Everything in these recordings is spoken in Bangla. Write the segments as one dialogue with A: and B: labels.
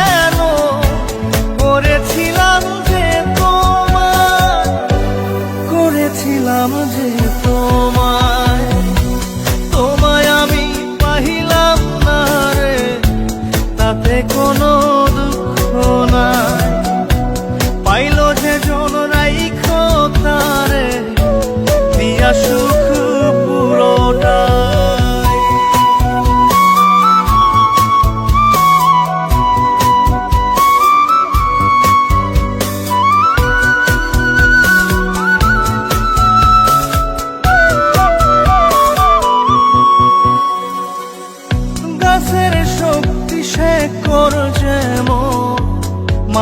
A: বিশ্বাস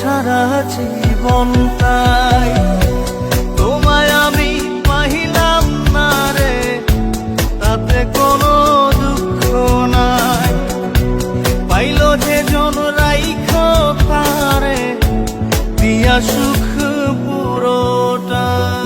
A: ছাড়া জীবন তাই তোমায় আমি পাহিলাম না রে, তাতে কোনো দুঃখ নাই। পাইল যে জন রাইখ তারে, দিয়া সুখ পুরোটাই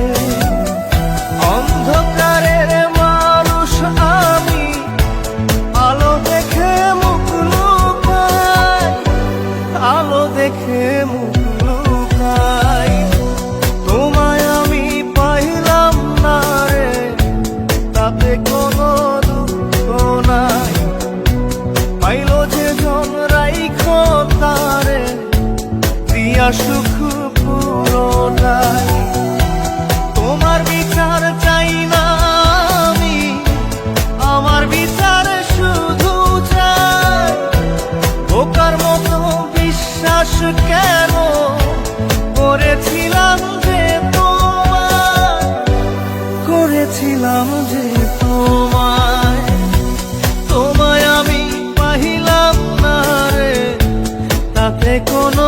A: অন্ধকারের দিয়া সুখ পুরোটাই তোমার বিচার চাই না আমি, আমার বিচার শুধু চাই। বোকার মতো বিশ্বাস কেন করেছিলাম যে তোমার করেছিলাম যে তোমায়। তোমায় আমি পাহিলাম না রে, তাতে কোনো